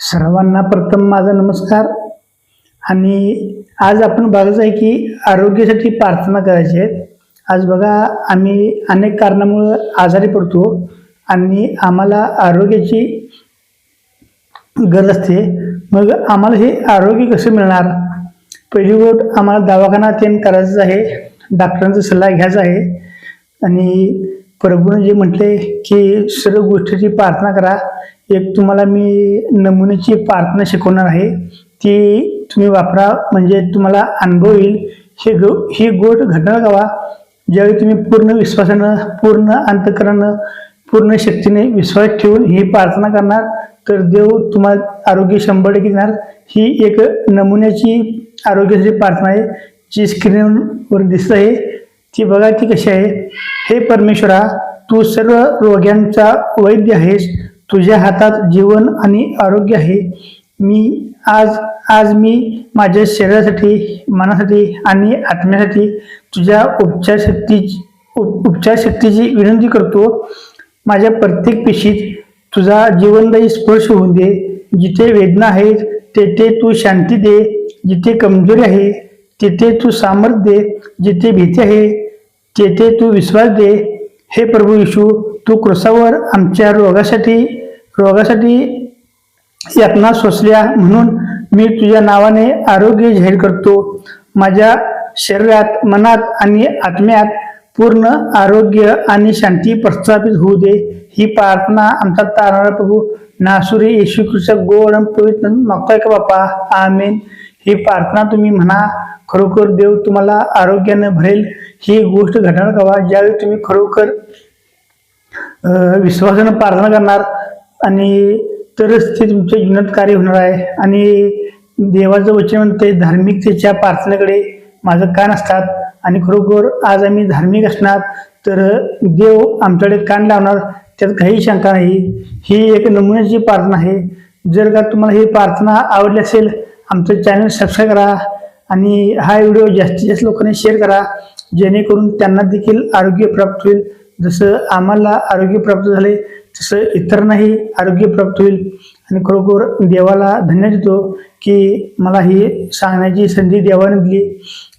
सर्वांना प्रथम माझा नमस्कार. आणि आज आपण बघायचं आहे की आरोग्यासाठी प्रार्थना करायची आहे. आज बघा आम्ही अनेक कारणामुळं आजारी पडतो आणि आम्हाला आरोग्याची गरज असते. मग आम्हाला हे आरोग्य कसं मिळणार? पहिली गोष्ट आम्हाला दवाखाना तेन करायचं आहे. डॉक्टरांचा सल्ला घ्यायचा आहे. आणि प्रभूने जे म्हटले की सर्व गोष्टीची प्रार्थना करा. एक तुम्हाला मी नमुन्याची प्रार्थना शिकवणार आहे. ती तुम्ही वापरा. म्हणजे तुम्हाला अनुभव येईल. हे गो ही गोट घटना गावा. ज्यावेळी तुम्ही पूर्ण विश्वासानं पूर्ण अंतकरणं पूर्ण शक्तीने विश्वास ठेवून ही प्रार्थना करणार तर देव तुम्हाला आरोग्य शंभर टक्के देणार. ही एक नमुन्याची आरोग्याची प्रार्थना आहे जी स्क्रीनवर दिसत आहे. ती बघा ती कशी आहे. हे परमेश्वरा तू सर्व रोग्यांचा वैद्य आहेस. तुझ्या हातात जीवन आणि आरोग्य आहे. मी आज आज मी माझ्या शरीरासाठी मनासाठी आणि आत्म्यासाठी तुझ्या उपचारशक्ती उप उपचार शक्तीची विनंती करतो. माझ्या प्रत्येक पेशीत तुझा जीवनदायी स्पर्श होऊन दे. जिथे वेदना आहेत तेथे तू शांती दे. जिथे कमजोरी आहे तिथे तू सामर्थ्य दे जिथे भीती आहे तेथे तू विश्वास दे हे प्रभू येशू तू कृसावर आमच्या रोगासाठी रोगासाठी यातना सोसल्या म्हणून मी तुझ्या नावाने आरोग्य जाहीर करतो. माझ्या शरीरात मनात आणि आत्म्यात पूर्ण आरोग्य आणि शांती प्रस्थापित होऊ दे. ही प्रार्थना आमचा तारणारा प्रभू नासुरी येशू ख्रिस्त गोड पवित्र मागतोय का बापा? आमेन. ही प्रार्थना तुम्ही म्हणा. खरोखर देव तुम्हाला आरोग्यानं भरेल. ही गोष्ट घडणार कवा ज्यावेळी तुम्ही खरोखर विश्वासानं प्रार्थना करणार आणि तरच ते तुमच्या जीवनात कार्य होणार आहे. आणि देवाचं वचन म्हणते धार्मिकतेच्या प्रार्थनेकडे माझं कान असतात. आणि खरोखर आज आम्ही धार्मिक असणार तर देव आमच्याकडे कान लावणार त्यात काही शंका नाही. ही एक नमुन्याची प्रार्थना आहे. जर का तुम्हाला ही प्रार्थना आवडली असेल आमचं चॅनल सबस्क्राईब करा. आणि हा व्हिडिओ जास्तीत जास्त लोकांनी शेअर करा. जेणेकरून त्यांना देखील आरोग्य प्राप्त होईल. जसं आम्हाला आरोग्य प्राप्त झाले तसं इतरांनाही आरोग्य प्राप्त होईल. आणि खरोखर देवाला धन्य देतो की मला ही सांगण्याची संधी देवाने दिली.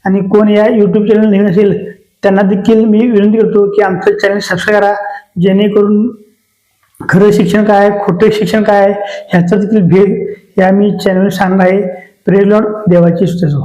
आणि कोण या यूट्यूब चॅनल नवीन असेल त्यांना देखील मी विनंती करतो की आमचं चॅनल सबस्क्राईब करा. जेणेकरून खरं शिक्षण काय आहे खोटे शिक्षण काय आहे ह्याचा देखील भेद या मी चॅनल सांगणार आहे. प्रेलॉड देवाची स्तुती.